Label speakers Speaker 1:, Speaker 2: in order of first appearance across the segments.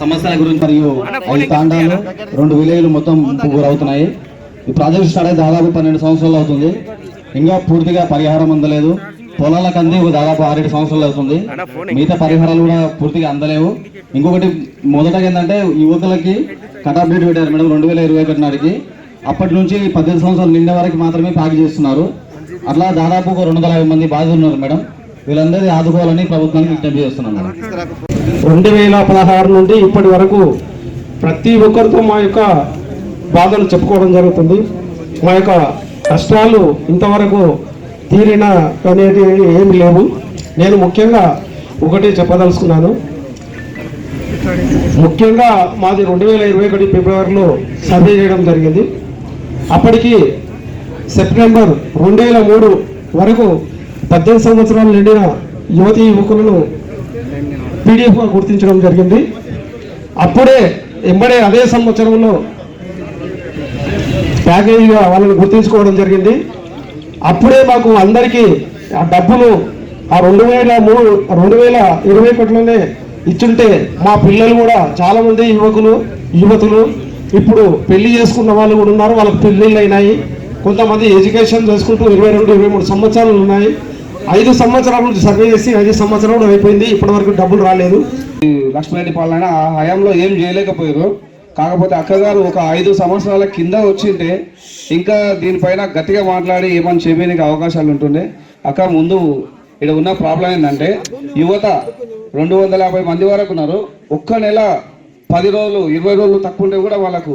Speaker 1: సమస్యల గురించి మరియు ఐదు తాండాలు రెండు విలేజ్లు మొత్తం ముంపుకు గురవుతున్నాయి ఈ ప్రాజెక్ట్ స్టార్ట్ అయి దాదాపు పన్నెండు సంవత్సరాలు అవుతుంది. ఇంకా పూర్తిగా పరిహారం అందలేదు. పొలాలకు అంది దాదాపు ఆరేడు సంవత్సరాలు అవుతుంది. మిగతా పరిహారాలు కూడా పూర్తిగా అందలేవు. ఇంకొకటి మొదటగా ఏంటంటే యువకులకి కట్ ఆఫ్ డేట్ పెట్టారు మేడం రెండు వేల ఇరవై ఒకటి నాటికి. అప్పటి నుంచి పద్దెనిమిది సంవత్సరాలు నిండే వరకు మాత్రమే ప్యాక్ చేస్తున్నారు. అట్లా దాదాపు ఒక రెండు వందల యాభై మంది బాధితులు ఉన్నారు మేడం. వీళ్ళందరినీ ఆదుకోవాలని ప్రభుత్వానికి విజ్ఞప్తి చేస్తున్నాం మేడం.
Speaker 2: రెండు వేల పదహారు నుండి ఇప్పటి వరకు ప్రతి ఒక్కరితో మా యొక్క బాధలు చెప్పుకోవడం జరుగుతుంది. మా యొక్క కష్టాలు ఇంతవరకు తీరిన అనేది ఏమి లేవు. నేను ముఖ్యంగా ఒకటి చెప్పదలుచుకున్నాను. ముఖ్యంగా మాది రెండు వేల ఇరవై ఒకటి ఫిబ్రవరిలో సర్వే చేయడం జరిగింది. అప్పటికి సెప్టెంబర్ రెండు వేల మూడు వరకు పద్దెనిమిది సంవత్సరాలు నిండిన యువతీ యువకులను పీడిఎఫ్గా గుర్తించడం జరిగింది. అప్పుడే ఎంబడే అదే సంవత్సరంలో ప్యాకేజీగా వాళ్ళని గుర్తించుకోవడం జరిగింది. అప్పుడే మాకు అందరికీ ఆ డబ్బులు ఆ రెండు వేల మూడు రెండు వేల ఇరవై ఒకటిలోనే ఇచ్చుంటే మా పిల్లలు కూడా చాలామంది యువకులు యువతులు ఇప్పుడు పెళ్ళి చేసుకున్న వాళ్ళు కూడా ఉన్నారు. వాళ్ళకి పెళ్ళిళ్ళు అయినాయి. కొంతమంది ఎడ్యుకేషన్ చేసుకుంటూ ఇరవై రెండు ఇరవై మూడు సంవత్సరాలు ఉన్నాయి. ఐదు సంవత్సరాల నుంచి సర్వే చేసి ఐదు సంవత్సరాలు అయిపోయింది. ఇప్పటివరకు డబ్బులు రాలేదు.
Speaker 3: లక్ష్మీరెడ్డి పాలన ఆ హయాంలో ఏం చేయలేకపోయారు. కాకపోతే అక్కగారు ఒక ఐదు సంవత్సరాల కింద వచ్చింటే ఇంకా దీనిపైన గట్టిగా మాట్లాడి ఏమని చెప్పేందుకు అవకాశాలు ఉంటుండే. అక్క ముందు ఇక్కడ ఉన్న ప్రాబ్లం ఏంటంటే యువత రెండు వందల యాభై మంది వరకు ఉన్నారు. ఒక్క నెల పది రోజులు ఇరవై రోజులు తక్కువ ఉంటే కూడా వాళ్ళకు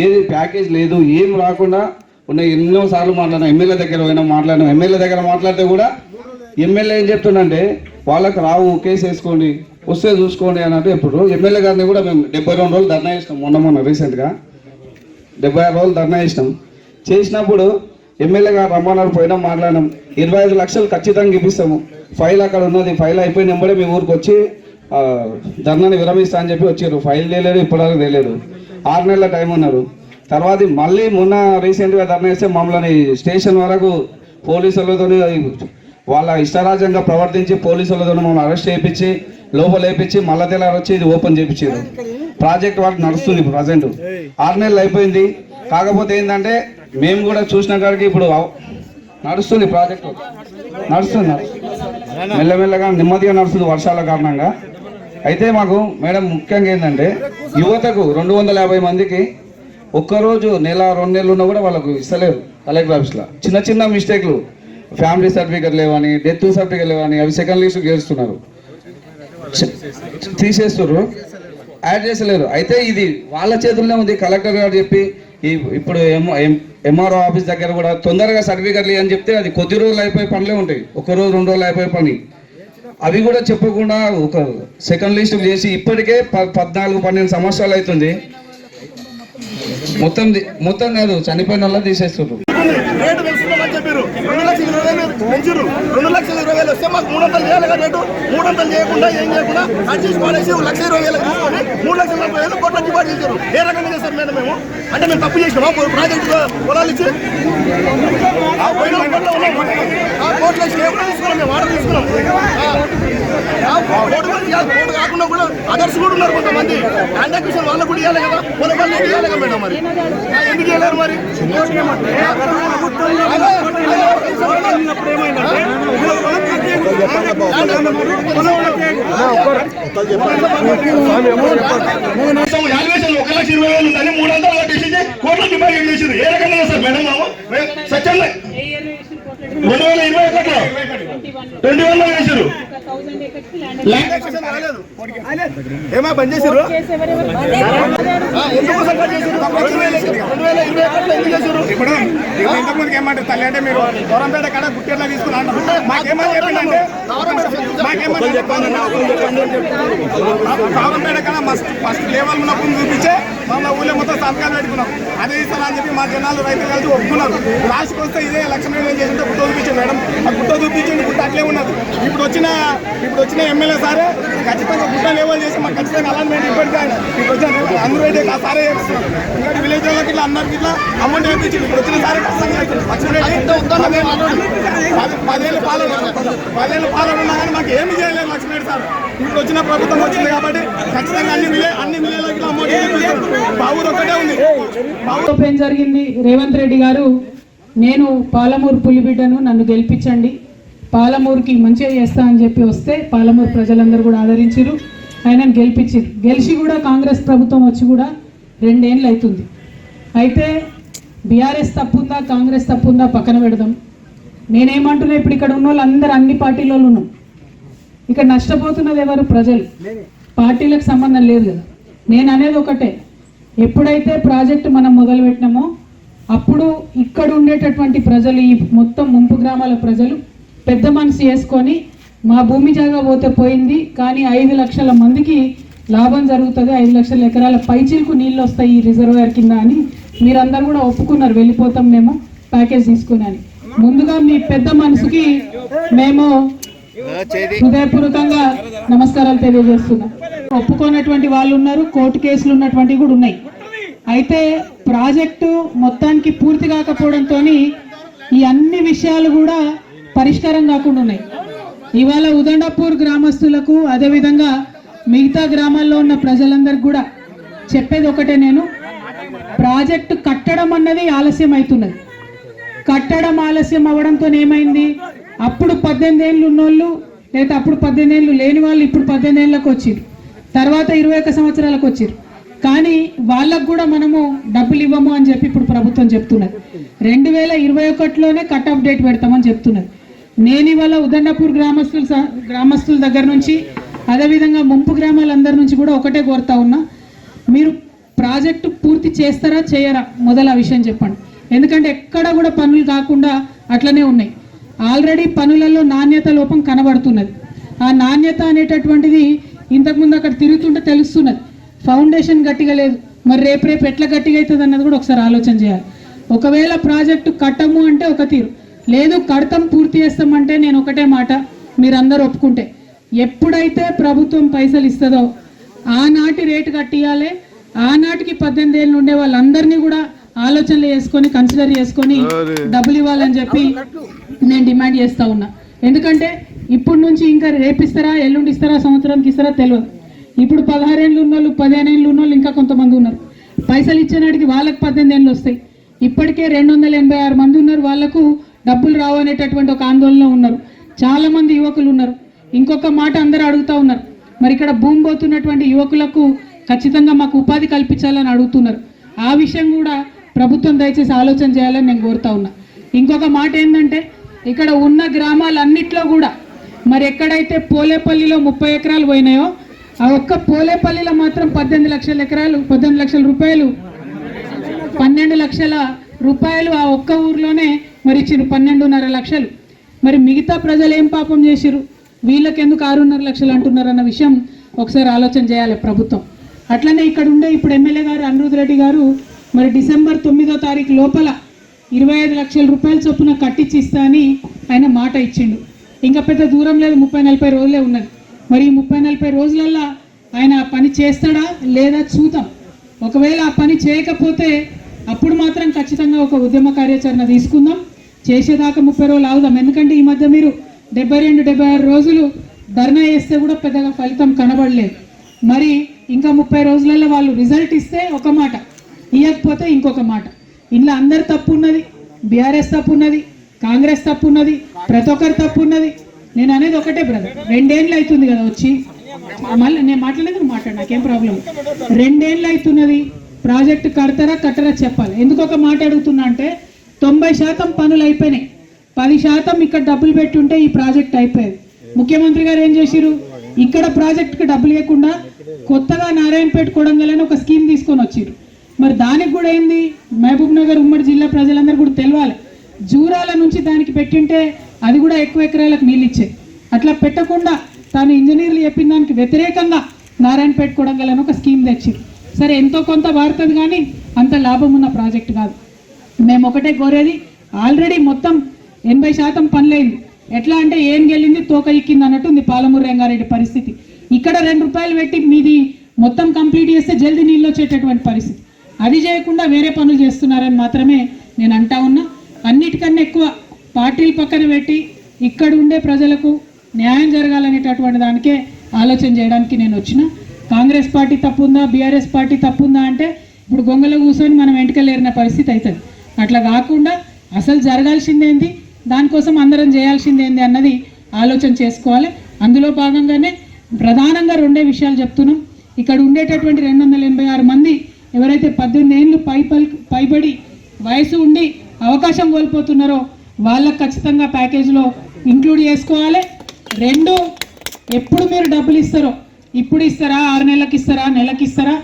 Speaker 3: ఏది ప్యాకేజ్ లేదు ఏం రాకుండా ఉన్న ఎన్నో సార్లు మాట్లాడినా ఎమ్మెల్యే దగ్గర పోయినా మాట్లాడినాం ఎమ్మెల్యే దగ్గర మాట్లాడితే కూడా ఎమ్మెల్యే ఏం చెప్తుండంటే వాళ్ళకి రావు కేసు వేసుకోండి వస్తే చూసుకోండి అని అంటే ఇప్పుడు ఎమ్మెల్యే గారిని కూడా మేము డెబ్బై రెండు రోజులు ధర్నా చేసినాం మొన్న మొన్న రీసెంట్గా. డెబ్బై ఆరు రోజులు ధర్నా చేసినాం. చేసినప్పుడు ఎమ్మెల్యే గారు రమ్మన్నారు పోయినా మాట్లాడినాం. ఇరవై ఐదు లక్షలు ఖచ్చితంగా ఇప్పిస్తాము. ఫైల్ అక్కడ ఉన్నది ఫైల్ అయిపోయిన ఎంబడే మీ ఊరికి వచ్చి ధర్నాని విరమిస్తా అని చెప్పి వచ్చారు ఫైల్ తెలియదు ఇప్పటివరకు తెలియదు ఆరు నెలల టైం ఉన్నారు తర్వాత మళ్ళీ మొన్న రీసెంట్గా ధర్నా చేస్తే మమ్మల్ని స్టేషన్ వరకు పోలీసులతో వాళ్ళ ఇష్టరాజ్యంగా ప్రవర్తించి పోలీసులతో మమ్మల్ని అరెస్ట్ చేయించి లోపల వేయించి మళ్ళా తెల్లారి వచ్చి ఇది ఓపెన్ చేయించారు ప్రాజెక్ట్ వర్క్ నడుస్తుంది ప్రజెంట్. ఆరు నెలలు అయిపోయింది. కాకపోతే ఏంటంటే మేము కూడా చూసిన కాడికి ఇప్పుడు నడుస్తుంది ప్రాజెక్ట్ నడుస్తుంది నడుస్తుంది. మెల్లమెల్లగా నెమ్మదిగా నడుస్తుంది వర్షాల కారణంగా. అయితే మాకు మేడం ముఖ్యంగా ఏంటంటే యువతకు రెండు వందల యాభై మందికి ఒక్కరోజు నెల రెండు నెలలు ఉన్నా కూడా వాళ్ళకు ఇస్తలేరు కలెక్టర్ ఆఫీస్లో. చిన్న చిన్న మిస్టేక్లు. ఫ్యామిలీ సర్టిఫికెట్ లేవని డెత్ సర్టిఫికెట్ లేవని అవి సెకండ్ లిస్ట్ చేస్తున్నారు. తీసేస్తున్నారు యాడ్ చేసలేరు అయితే ఇది వాళ్ళ చేతుల్లోనే ఉంది. కలెక్టర్ గారు చెప్పి ఈ ఇప్పుడు ఎంఆర్ఓ ఆఫీస్ దగ్గర కూడా తొందరగా సర్టిఫికెట్లు అని చెప్తే అది కొద్ది రోజులు అయిపోయే పనులే ఉంటాయి. ఒక రోజు రెండు రోజులు అయిపోయే పని. అవి కూడా చెప్పకుండా ఒక సెకండ్ లిస్ట్ చేసి ఇప్పటికే ప- పద్నాలుగు పన్నెండు సంవత్సరాలు అవుతుంది. మొత్తం మొత్తం కాదు చనిపోయిన వాళ్ళ తీసేస్తున్నారు
Speaker 4: రేటు పెంచుతామని చెప్పారు రెండు లక్షల ఇరవై వేలు పెంచారు రెండు లక్షల ఇరవై వేలు వస్తే మాకు మూడు వందలు చేయాలి కదా రేటు. మూడు వందలు చేయకుండా ఏం చేయకుండా అడ్జస్ట్ పాలసీ లక్ష ఇరవై వేలు తీసుకొని మూడు లక్షల నలభై వేలు కోట్ల డిపాజిట్ చేశారు. ఏ రకంగా చేస్తారు మేడం మేము? అంటే మేము తప్పు చేసినామా? ప్రాజెక్టు పొలాలు ఇచ్చి? ఆ పోయిన కోట్లో ఉన్నాం. ఆ కోట్లు ఇచ్చి తీసుకున్నాం మేము? ఆర్డర్ తీసుకున్నాం. కోర్టు కాకుండా కూడా అదర్స్ కూడా ఉన్నారు కొంతమంది. హ్యాండ్ అక్విషన్ వాళ్ళకు కూడా ఇవ్వాలి కదా? పొలం వాళ్ళు ఇవ్వాలి కదా మేడం మరి? ఎందుకు వెళ్ళారు మరి ఒక లక్ష ఇరవై వేలు ఉందని మూడు వందలు కట్టేసి కోట్ల డిపాజిట్ చేసింది ఏ రకంగా సార్ మేడం మాము సత్యంగా రెండు వేల ఇరవై ఒకటిలో ట్వంటీ వన్లో వేసారు ఏమా బంద్ చేసారు
Speaker 5: ఇప్పుడు ఇంతకుముందుకు ఏమంటారు తల్లి అంటే మీరు దూరంపేట కాడ గుట్టెట్లా తీసుకున్నా మాకేమని చెప్పిందంటే మాకేమని చెప్పానన్నా దూరంపేట కాడ మస్ట్ ఫస్ట్ లెవెల్ ఉన్నప్పుడు చూపించే మమ్మల్ని సంతకాలు పెట్టుకున్నాం. అదే ఇస్తాను అని చెప్పి మా జనాలు రైతులు కలిసి ఒప్పుకున్నారు. లాస్ట్కి వస్తే ఇదే లక్ష్మీ ఏం చేసింటే గుట్ట చూపించాడు మేడం. ఆ గుట్ట చూపించింది గుట్ట అట్లే ఉన్నది. ఇప్పుడు వచ్చిన ఇప్పుడు వచ్చిన ఎమ్మెల్యే సారే ఖచ్చితంగా గుట్ట లెవెల్ చేసి మాకు ఖచ్చితంగా అలాంటి ఇప్పటికే ఇప్పుడు వచ్చిన అందరూ అయితే ఆ సారే చేస్తున్నారు ఇంకా విలేజ్ వాళ్ళకి ఇట్లా అందరికి ఇట్లా అమౌంట్ వేయించింది ఇప్పుడు వచ్చిన సారి పది- పదేళ్ళు పాలన పదేళ్ళు పాలన ఉన్నా కానీ మాకు ఏమి చేయలేదు లక్ష్మీరెడ్డి సార్. ఇప్పుడు వచ్చిన ప్రభుత్వం వచ్చింది కాబట్టి ఖచ్చితంగా అన్ని మిలే అన్ని మిలేలకి అమౌంట్ ఊరు ఒకటే
Speaker 6: ఓపెన్ జరిగింది? రేవంత్ రెడ్డి గారు నేను పాలమూరు పులిబిడ్డను నన్ను గెలిపించండి. పాలమూరుకి మంచిగా చేస్తా అని చెప్పి వస్తే పాలమూరు ప్రజలందరూ కూడా ఆదరించారు. ఆయనను గెలిపించారు. గెలిచి కూడా కాంగ్రెస్ ప్రభుత్వం వచ్చి కూడా రెండేళ్ళు అవుతుంది. అయితే బీఆర్ఎస్ తప్పుందా? కాంగ్రెస్ తప్పుందా? పక్కన పెడదాం. నేనేమంటున్నా? ఇప్పుడు ఇక్కడ ఉన్న వాళ్ళు అందరు అన్ని పార్టీలో ఉన్నాం. ఇక్కడ నష్టపోతున్నది ఎవరు? ప్రజలు. పార్టీలకు సంబంధం లేదు కదా. నేను అనేది ఒకటే. ఎప్పుడైతే ప్రాజెక్ట్ మనం మొదలుపెట్టినామో అప్పుడు ఇక్కడ ఉండేటటువంటి ప్రజలు ఈ మొత్తం ముంపు గ్రామాల ప్రజలు పెద్ద మనసు వేసుకొని మా భూమి జాగా పోతే పోయింది కానీ ఐదు లక్షల మందికి లాభం జరుగుతుంది ఐదు లక్షల ఎకరాల పైచీలకు నీళ్ళు వస్తాయి ఈ రిజర్వాయర్ కింద అని మీరందరూ కూడా ఒప్పుకున్నారు వెళ్ళిపోతాం మేము ప్యాకేజ్ తీసుకుని అని. ముందుగా మీ పెద్ద మనసుకి మేము హృదయపూర్వకంగా నమస్కారాలు తెలియజేస్తున్నా. ఒప్పుకోనటువంటి వాళ్ళు ఉన్నారు కోర్టు కేసులు ఉన్నటువంటి కూడా ఉన్నాయి. అయితే ప్రాజెక్టు మొత్తానికి పూర్తి కాకపోవడంతో ఈ అన్ని విషయాలు కూడా పరిష్కారం కాకుండా ఉన్నాయి. ఇవాళ ఉదండపూర్ గ్రామస్తులకు అదేవిధంగా మిగతా గ్రామాల్లో ఉన్న ప్రజలందరికీ కూడా చెప్పేది ఒకటే నేను ప్రాజెక్టు కట్టడం అన్నది ఆలస్యం అవుతున్నది కట్టడం ఆలస్యం అవ్వడంతో ఏమైంది? అప్పుడు పద్దెనిమిది ఏళ్ళు ఉన్నోళ్ళు లేదా అప్పుడు పద్దెనిమిది ఏళ్ళు లేని వాళ్ళు ఇప్పుడు పద్దెనిమిది ఏళ్ళకి వచ్చారు తర్వాత ఇరవై ఒక్క సంవత్సరాలకు వచ్చారు కానీ వాళ్ళకు కూడా మనము డబ్బులు ఇవ్వము అని చెప్పి ఇప్పుడు ప్రభుత్వం చెప్తున్నది. రెండు వేల ఇరవై ఒకటిలోనే కట్ ఆఫ్ డేట్ పెడతామని చెప్తున్నది. నేను ఇవాళ ఉదండపూర్ గ్రామస్తుల స- గ్రామస్తుల దగ్గర నుంచి అదేవిధంగా ముంపు గ్రామాలందరి నుంచి కూడా ఒకటే కోరుతా ఉన్నా మీరు ప్రాజెక్టు పూర్తి చేస్తారా చేయరా? మొదలు ఆ విషయం చెప్పండి. ఎందుకంటే ఎక్కడ కూడా పనులు కాకుండా అట్లనే ఉన్నాయి. ఆల్రెడీ పనులలో నాణ్యత లోపం కనబడుతున్నది. ఆ నాణ్యత అనేటటువంటిది ఇంతకుముందు అక్కడ తిరుగుతుంటే తెలుస్తున్నది. ఫౌండేషన్ గట్టిగా లేదు. మరి రేపు రేపు ఎట్లా గట్టిగా అవుతుంది అన్నది కూడా ఒకసారి ఆలోచన చేయాలి. ఒకవేళ ప్రాజెక్టు కట్టము అంటే ఒక తీరు. లేదు కడతాం పూర్తి చేస్తామంటే నేను ఒకటే మాట మీరందరూ ఒప్పుకుంటే. ఎప్పుడైతే ప్రభుత్వం పైసలు ఇస్తుందో ఆనాటి రేటు కట్టియాలి ఆనాటికి పద్దెనిమిది ఏళ్ళు ఉండే వాళ్ళందరినీ కూడా ఆలోచనలు చేసుకొని కన్సిడర్ చేసుకొని డబ్బులు ఇవ్వాలని చెప్పి నేను డిమాండ్ చేస్తా ఉన్నా. ఎందుకంటే ఇప్పుడు నుంచి ఇంకా రేపిస్తారా ఎల్లుండి ఇస్తారా సంవత్సరానికి ఇస్తారా తెలియదు ఇప్పుడు పదహారేళ్ళు ఉన్న వాళ్ళు పదిహేను ఏళ్ళు ఉన్న వాళ్ళు ఇంకా కొంతమంది ఉన్నారు. పైసలు ఇచ్చేనాటికి వాళ్ళకి పద్దెనిమిది ఏళ్ళు వస్తాయి. ఇప్పటికే రెండు వందల ఎనభై ఆరు మంది ఉన్నారు వాళ్ళకు డబ్బులు రావు అనేటటువంటి ఒక ఆందోళన ఉన్నారు. చాలా మంది యువకులు ఉన్నారు. ఇంకొక మాట అందరూ అడుగుతా ఉన్నారు. మరి ఇక్కడ భూమి పోతున్నటువంటి యువకులకు ఖచ్చితంగా మాకు ఉపాధి కల్పించాలని అడుగుతున్నారు. ఆ విషయం కూడా ప్రభుత్వం దయచేసి ఆలోచన చేయాలని నేను కోరుతా ఉన్నా. ఇంకొక మాట ఏంటంటే ఇక్కడ ఉన్న గ్రామాలన్నిట్లో కూడా మరి ఎక్కడైతే పోలేపల్లిలో ముప్పై ఎకరాలు పోయినాయో ఆ ఒక్క పోలేపల్లిలో మాత్రం పద్దెనిమిది లక్షల ఎకరాలు పద్దెనిమిది లక్షల రూపాయలు పన్నెండు లక్షల రూపాయలు ఆ ఒక్క ఊర్లోనే మరి ఇచ్చిండ్రు పన్నెండున్నర లక్షలు. మరి మిగతా ప్రజలు ఏం పాపం చేసిరు వీళ్ళకి ఎందుకు ఆరున్నర లక్షలు అంటున్నారు అన్న విషయం ఒకసారి ఆలోచన చేయాలి ప్రభుత్వం. అట్లనే ఇక్కడ ఉండే ఇప్పుడు ఎమ్మెల్యే గారు అనిరుద్ రెడ్డి గారు మరి డిసెంబర్ తొమ్మిదో తారీఖు లోపల ఇరవై ఐదు లక్షల రూపాయల చొప్పున కట్టించి ఇస్తా అని ఆయన మాట ఇచ్చిండు. ఇంకా పెద్ద దూరం లేదు ముప్పై నలభై రోజులే ఉన్నది. మరి ఈ ముప్పై నలభై రోజులల్లో ఆయన పని చేస్తాడా లేదా చూద్దాం. ఒకవేళ ఆ పని చేయకపోతే అప్పుడు మాత్రం ఖచ్చితంగా ఒక ఉద్యమ కార్యాచరణ తీసుకుందాం. చేసేదాకా ముప్పై రోజులు ఆగుదాం. ఎందుకంటే ఈ మధ్య మీరు డెబ్బై రెండు డెబ్బై ఆరు రోజులు ధర్నా చేస్తే కూడా పెద్దగా ఫలితం కనబడలేదు. మరి ఇంకా ముప్పై రోజులలో వాళ్ళు రిజల్ట్ ఇస్తే ఒక మాట. ఇవ్వకపోతే ఇంకొక మాట. ఇంట్లో అందరు తప్పు ఉన్నది బీఆర్ఎస్ తప్పు ఉన్నది కాంగ్రెస్ తప్పు ఉన్నది ప్రతి ఒక్కరు తప్పు ఉన్నది నేను అనేది ఒకటే బ్రదర్ రెండేళ్ళు అవుతుంది కదా వచ్చి. మళ్ళీ నేను మాట్లాడలేదు మాట్లాడు నాకేం ప్రాబ్లం రెండేళ్ళు అవుతున్నది ప్రాజెక్ట్ కడతారా కట్టరా చెప్పాలి. ఎందుకు ఒక మాట అడుగుతున్నా అంటే తొంభై శాతం పనులు అయిపోయినాయి. పది శాతం ఇక్కడ డబ్బులు పెట్టుంటే ఈ ప్రాజెక్ట్ అయిపోయేది. ముఖ్యమంత్రి గారు ఏం చేసిరు ఇక్కడ ప్రాజెక్ట్కి డబ్బులు ఇవ్వకుండా కొత్తగా నారాయణపేట కొడంగల్ ఒక స్కీమ్ తీసుకొని వచ్చిరు మరి దానికి కూడా ఏంది? మహబూబ్ నగర్ ఉమ్మడి జిల్లా ప్రజలందరూ కూడా తెలవాలి. జూరాల నుంచి దానికి పెట్టింటే అది కూడా ఎక్కువ ఎకరాలకు నీళ్ళు అట్లా పెట్టకుండా తాను ఇంజనీర్లు చెప్పిన దానికి వ్యతిరేకంగా నారాయణపేట కొడంగల్ ఒక స్కీమ్ తెచ్చి సరే ఎంతో కొంత వాడుతుంది కానీ అంత లాభం ఉన్న ప్రాజెక్ట్ కాదు. మేము ఒకటే కోరేది ఆల్రెడీ మొత్తం ఎనభై శాతం పనులైంది. ఎట్లా అంటే ఏం గెలింది? తోక ఇక్కింది అన్నట్టు ఉంది పాలమూరు రంగారెడ్డి పరిస్థితి. ఇక్కడ రెండు రూపాయలు పెట్టి మీది మొత్తం కంప్లీట్ చేస్తే జల్దీ నీళ్ళు వచ్చేటటువంటి పరిస్థితి. అది చేయకుండా వేరే పనులు చేస్తున్నారని మాత్రమే నేను అంటా ఉన్నా. అన్నిటికన్నా ఎక్కువ పార్టీలు పక్కన పెట్టి ఇక్కడ ఉండే ప్రజలకు న్యాయం జరగాలనేటటువంటి దానికే ఆలోచన చేయడానికి నేను వచ్చిన. కాంగ్రెస్ పార్టీ తప్పుందా? బీఆర్ఎస్ పార్టీ తప్పుందా అంటే ఇప్పుడు గొంగలో కూర్చొని మనం వెంటకలేరిన పరిస్థితి అవుతుంది. అట్లా కాకుండా అసలు జరగాల్సిందేంది దానికోసం అందరం చేయాల్సిందేంది అన్నది ఆలోచన చేసుకోవాలి. అందులో భాగంగానే ప్రధానంగా రెండే విషయాలు చెప్తున్నాం. ఇక్కడ ఉండేటటువంటి రెండు వందల ఎనభై ఆరు మంది ఎవరైతే పద్దెనిమిది ఏళ్ళు పై పైబడి వయసు ఉండి అవకాశం కోల్పోతున్నారో వాళ్ళకు ఖచ్చితంగా ప్యాకేజ్లో ఇంక్లూడ్ చేసుకోవాలి. రెండు ఎప్పుడు మీరు డబ్బులు ఇస్తారో ఇప్పుడు ఇస్తారా ఆరు నెలలకు ఇస్తారా నెలకి ఇస్తారా?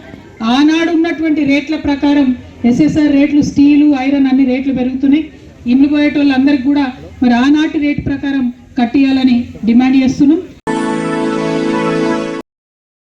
Speaker 6: ఆనాడు ఉన్నటువంటి రేట్ల ప్రకారం ఎస్ఎస్ఆర్ రేట్లు స్టీలు ఐరన్ అన్ని రేట్లు పెరుగుతున్నాయి. ఇండ్లు పోయేటోళ్ళందరికీ కూడా మరి ఆనాటి రేట్ ప్రకారం కట్టియాలని డిమాండ్ చేస్తున్నాం.